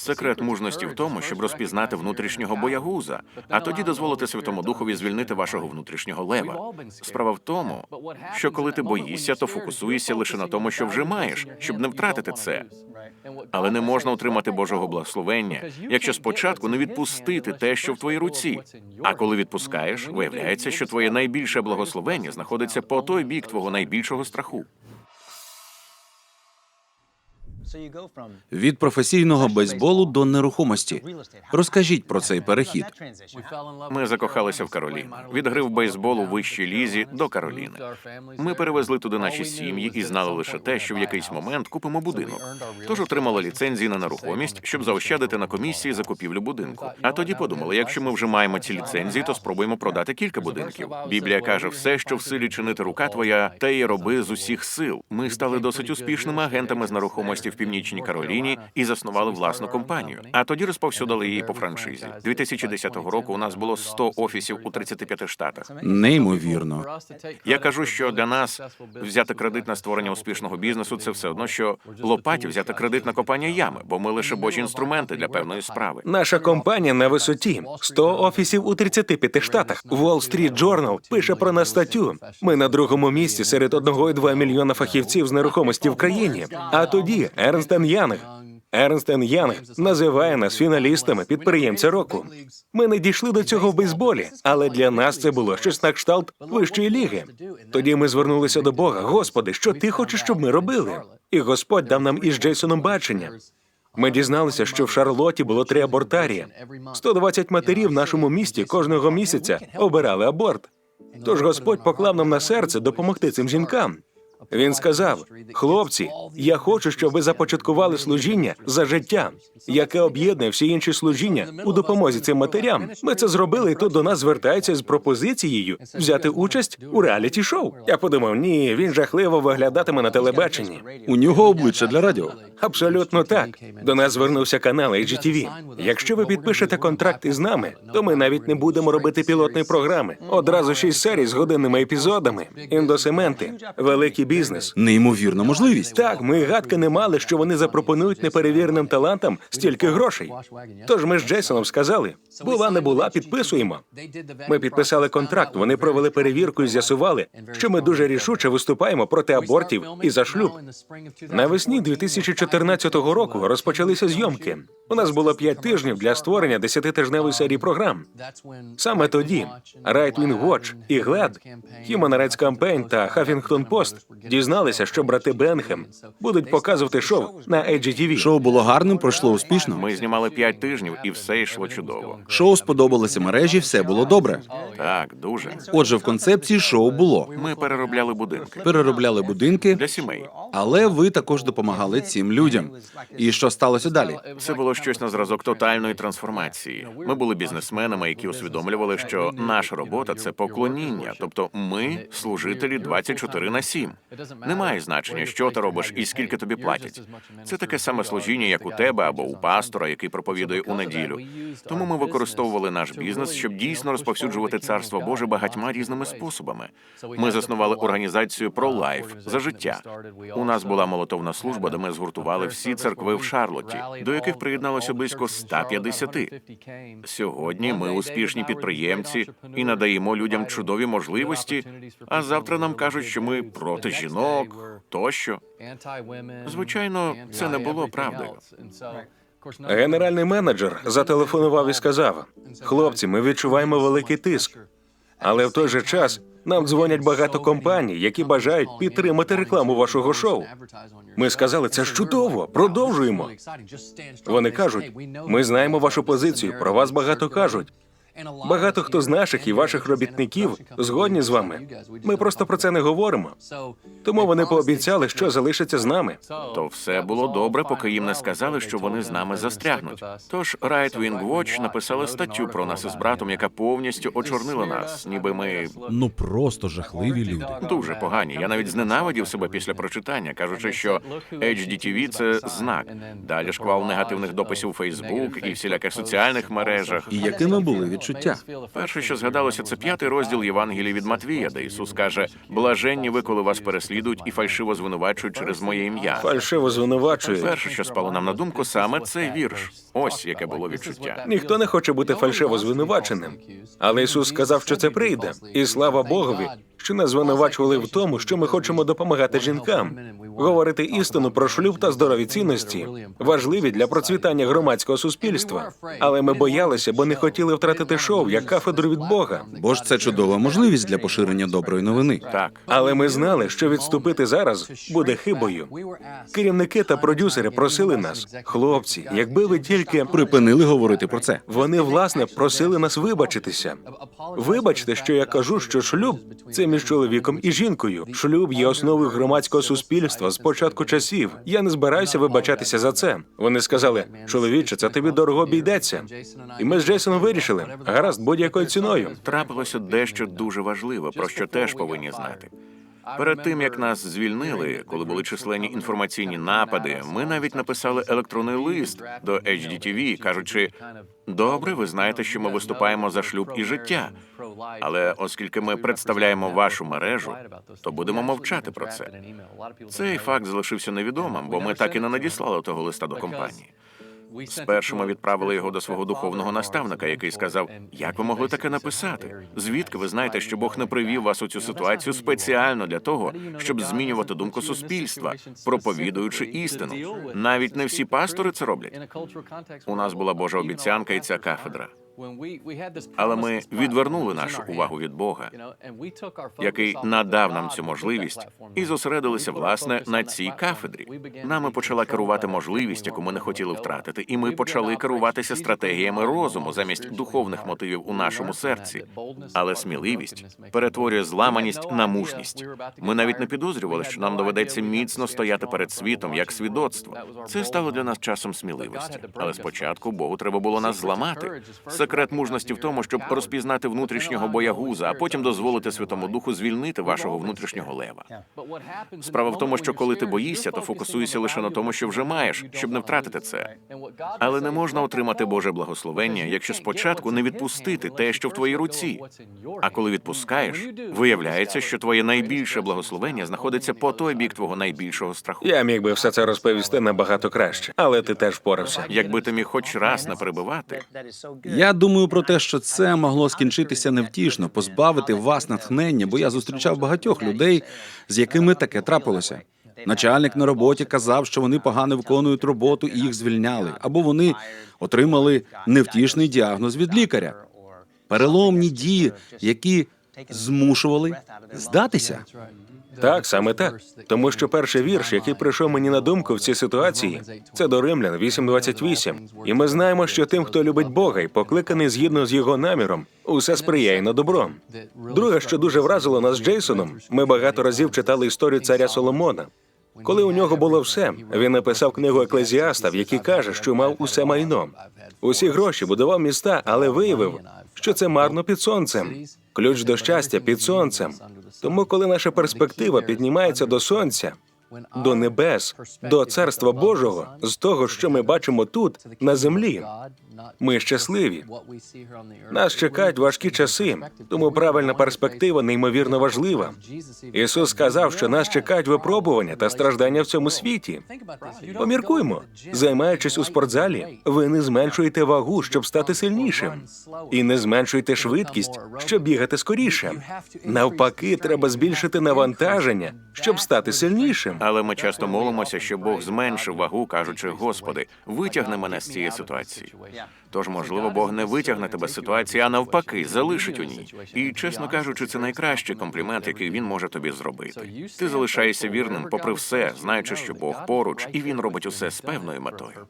Секрет мужності в тому, щоб розпізнати внутрішнього боягуза, а тоді дозволити Святому Духові звільнити вашого внутрішнього лева. Справа в тому, що коли ти боїшся, то фокусуєшся лише на тому, що вже маєш, щоб не втратити це. Але не можна отримати Божого благословення, якщо спочатку не відпустити те, що в твоїй руці. А коли відпускаєш, виявляється, що твоє найбільше благословення знаходиться по той бік твого найбільшого страху. Від професійного бейсболу до нерухомості. Розкажіть про цей перехід. Ми закохалися в Кароліну. Від гри в бейсбол у вищій лізі до Кароліни. Ми перевезли туди наші сім'ї і знали лише те, що в якийсь момент купимо будинок. Тож отримали ліцензії на нерухомість, щоб заощадити на комісії закупівлю будинку. А тоді подумали, якщо ми вже маємо ці ліцензії, то спробуємо продати кілька будинків. Біблія каже, все, що в силі чинити рука твоя, те й роби з усіх сил. Ми стали досить успішними агентами з нерухомості в північній Кароліні і заснували власну компанію. А тоді розповсюдили її по франшизі. 2010 року у нас було 100 офісів у 35 штатах. Неймовірно. Я кажу, що для нас взяти кредит на створення успішного бізнесу це все одно, що лопаті взяти кредит на копання ями, бо ми лише божі інструменти для певної справи. Наша компанія на висоті 100 офісів у 35 штатах. Wall Street Journal пише про нас статтю. Ми на другому місці серед 1,2 мільйона фахівців з нерухомості в країні. А тоді Ернстен Янг. Ернстен Янг називає нас фіналістами підприємця року. Ми не дійшли до цього в бейсболі, але для нас це було щось на кшталт вищої ліги. Тоді ми звернулися до Бога. Господи, що ти хочеш, щоб ми робили? І Господь дав нам із Джейсоном бачення. Ми дізналися, що в Шарлоті було три абортарії. 120 матерів в нашому місті кожного місяця обирали аборт. Тож Господь поклав нам на серце допомогти цим жінкам. Він сказав: хлопці, я хочу, щоб ви започаткували служіння за життя, яке об'єднує всі інші служіння у допомозі цим матерям. Ми це зробили, і тут до нас звертаються з пропозицією взяти участь у реаліті шоу. Я подумав, ні, він жахливо виглядатиме на телебаченні. У нього обличчя для радіо. Абсолютно так. До нас звернувся канал HGTV. Якщо ви підпишете контракт із нами, то ми навіть не будемо робити пілотної програми. Одразу шість серій з годинними епізодами, індосементи, великий бізнес. Неймовірна можливість. Так, ми гадки не мали, що вони запропонують неперевіреним талантам стільки грошей. Тож ми з Джейсоном сказали: була не була, підписуємо. Ми підписали контракт. Вони провели перевірку і з'ясували, що ми дуже рішуче виступаємо проти абортів і за шлюб. Навесні 2014 року розпочалися зйомки. У нас було п'ять тижнів для створення десятитижневої серії програм. Саме тоді Right Wing Watch і GLAD, Human Rights Campaign та Huffington Post дізналися, що брати Бенхем будуть показувати шоу на HGTV. Шоу було гарним, пройшло успішно. Ми знімали 5 тижнів, і все йшло чудово. Шоу сподобалося мережі, все було добре. Так, дуже. Отже, в концепції шоу було. Ми переробляли будинки Переробляли будинки, для сімей. але ви також допомагали цим людям. І що сталося далі? Це було щось на зразок тотальної трансформації. Ми були бізнесменами, які усвідомлювали, що наша робота це поклоніння, тобто ми служителі 24 на 7. Немає значення, що ти робиш і скільки тобі платять. Це таке саме служіння, як у тебе або у пастора, який проповідує у неділю. Тому ми використовували наш бізнес, щоб дійсно розповсюджувати царство Боже багатьма різними способами. Ми заснували організацію ProLife за життя. У нас була молотовна служба, де ми згуртували всі церкви в Шарлотті, до яких приєдналося близько 150. Сьогодні ми успішні підприємці і надаємо людям чудові можливості. А завтра нам кажуть, що ми проти жінок тощо. Звичайно, це не було правдою. Генеральний менеджер зателефонував і сказав: хлопці, ми відчуваємо великий тиск, але в той же час нам дзвонять багато компаній, які бажають підтримати рекламу вашого шоу. Ми сказали, це ж чудово, продовжуємо. Вони кажуть, ми знаємо вашу позицію, про вас багато кажуть. Багато хто з наших і ваших робітників згодні з вами. Ми просто про це не говоримо. Тому вони пообіцяли, що залишаться з нами. То все було добре, поки їм не сказали, що вони з нами застрягнуть. Тож Right Wing Watch написали статтю про нас із братом, яка повністю очорнила нас, ніби ми Ну просто жахливі люди. дуже погані. Я навіть зненавидів себе після прочитання, кажучи, що HDTV – це знак. Далі шквал негативних дописів у Фейсбук і всіляких соціальних мережах. І якими були відчуття. Перше, що згадалося, це п'ятий розділ Євангелії від Матвія, де Ісус каже: Блаженні ви, коли вас переслідують і фальшиво звинувачують через моє ім'я. Фальшиво звинувачують. Перше, що спало нам на думку, саме цей вірш. Ось яке було відчуття. Ніхто не хоче бути фальшиво звинуваченим. Але Ісус сказав, що це прийде. І слава Богові, що нас звинувачували в тому, що ми хочемо допомагати жінкам. Говорити істину про шлюб та здорові цінності важливі для процвітання громадського суспільства. Але ми боялися, бо не хотіли втратити шоу як кафедру від Бога. Бо ж це чудова можливість для поширення доброї новини. Так, Але ми знали, що відступити зараз буде хибою. Керівники та продюсери просили нас, хлопці, якби ви тільки Припинили говорити про це. Вони власне просили нас вибачитися. Вибачте, що я кажу, що шлюб це між чоловіком і жінкою. Шлюб є основою громадського суспільства з початку часів. Я не збираюся вибачатися за це. Вони сказали, чоловіче, це тобі дорого обійдеться. І ми з Джейсоном вирішили, гаразд, будь-якою ціною. трапилося дещо дуже важливе, про що теж повинні знати. Перед тим як нас звільнили, коли були численні інформаційні напади, ми навіть написали електронний лист до HDTV, кажучи: добре, ви знаєте, що ми виступаємо за шлюб і життя. Але оскільки ми представляємо вашу мережу, то будемо мовчати про це. Цей факт залишився невідомим, бо ми так і не надіслали того листа до компанії. Спершу ми відправили його до свого духовного наставника, який сказав: Як ви могли таке написати? Звідки ви знаєте, що Бог не привів вас у цю ситуацію спеціально для того, щоб змінювати думку суспільства, проповідуючи істину? Навіть не всі пастори це роблять. У нас була Божа обіцянка і ця кафедра. Але ми відвернули нашу увагу від Бога, який надав нам цю можливість, і зосередилися власне на цій кафедрі. Нами почала керувати можливість, яку ми не хотіли втратити, і ми почали керуватися стратегіями розуму замість духовних мотивів у нашому серці. Але сміливість перетворює зламаність на мужність. Ми навіть не підозрювали, що нам доведеться міцно стояти перед світом як свідоцтво. Це стало для нас часом сміливості. Але спочатку Богу треба було нас зламати. Секрет мужності в тому, щоб розпізнати внутрішнього боягуза, а потім дозволити Святому Духу звільнити вашого внутрішнього лева. Справа в тому, що коли ти боїшся, то фокусуєшся лише на тому, що вже маєш, щоб не втратити це. Але не можна отримати Боже благословення, якщо спочатку не відпустити те, що в твоїй руці. А коли відпускаєш, виявляється, що твоє найбільше благословення знаходиться по той бік твого найбільшого страху. Я міг би все це розповісти набагато краще, але ти теж впорався. Якби ти міг хоч раз не перебивати, Я думаю про те, що це могло скінчитися невтішно, позбавити вас натхнення, бо я зустрічав багатьох людей, з якими таке трапилося. Начальник на роботі казав, що вони погано виконують роботу і їх звільняли, або вони отримали невтішний діагноз від лікаря. Переломні дії, які змушували здатися. Так, саме так. Тому що перший вірш, який прийшов мені на думку в цій ситуації, це до Римлян 8.28. І ми знаємо, що тим, хто любить Бога і покликаний згідно з його наміром, усе сприяє на добро. Друге, що дуже вразило нас з Джейсоном, ми багато разів читали історію царя Соломона. Коли у нього було все, він написав книгу Еклезіаста, в якій каже, що мав усе майно. Усі гроші будував міста, але виявив, що це марно під сонцем. Ключ до щастя під сонцем. Тому, коли наша перспектива піднімається до сонця, до небес, до царства Божого, з того, що ми бачимо тут, на землі, ми щасливі. Нас чекають важкі часи, тому правильна перспектива неймовірно важлива. Ісус сказав, що нас чекають випробування та страждання в цьому світі. Поміркуймо, займаючись у спортзалі, ви не зменшуєте вагу, щоб стати сильнішим, і не зменшуєте швидкість, щоб бігати скоріше. Навпаки, треба збільшити навантаження, щоб стати сильнішим. але ми часто молимося, щоб Бог зменшив вагу, кажучи: Господи, витягни мене з цієї ситуації. Тож, можливо, Бог не витягне тебе з ситуації, а навпаки, залишить у ній. І, чесно кажучи, це найкращий комплімент, який він може тобі зробити. Ти залишаєшся вірним, попри все, знаючи, що Бог поруч, і він робить усе з певною метою.